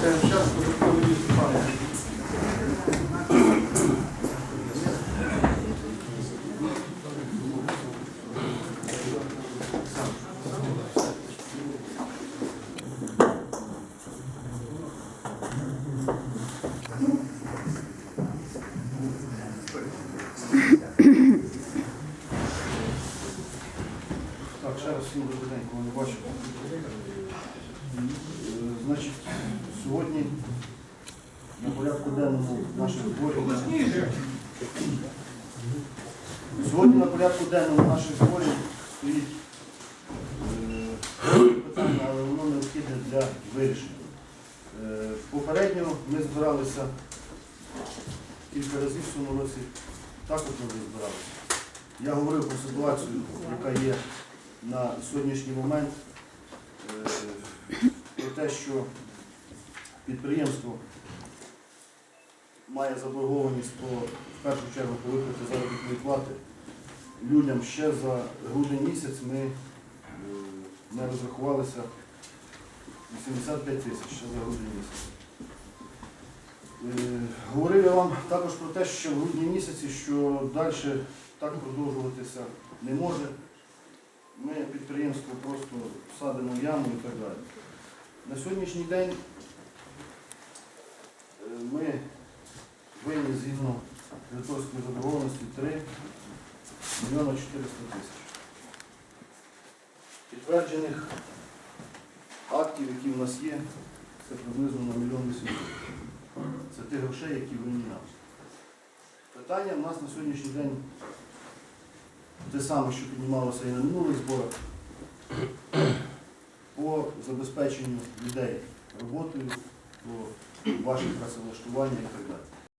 Зараз податкові Степанівна. Так, ще раз всім добрий день, кого не бачив. На порядку денному наших зборів. Сьогодні на порядку денному наших зборів стоїть е, питання, але воно необхідне для вирішення. Е, Попередньо ми збиралися кілька разів в цьому році, також ми збиралися. Я говорив про ситуацію, яка є на сьогоднішній момент, е, про те, що підприємство має заборгованість по, в першу чергу по виплаті заробітної плати. Людям ще за грудень місяць ми е, не розрахувалися 85 тисяч ще за грудень місяць. Е, Говорив я вам також про те, що в грудні місяці, що далі так продовжуватися не може. Ми підприємство просто садимо в яму і так далі. На сьогоднішній день е, ми винні згідно кредиторської заборгованості 3 мільйона 400 тисяч. Підтверджених актів, які в нас є, це приблизно на мільйон 800. Це тих грошей, які винні. Питання в нас на сьогоднішній день те саме, що піднімалося і на минулих зборах, по забезпеченню людей роботою, по вашому працевлаштуванню і так далі.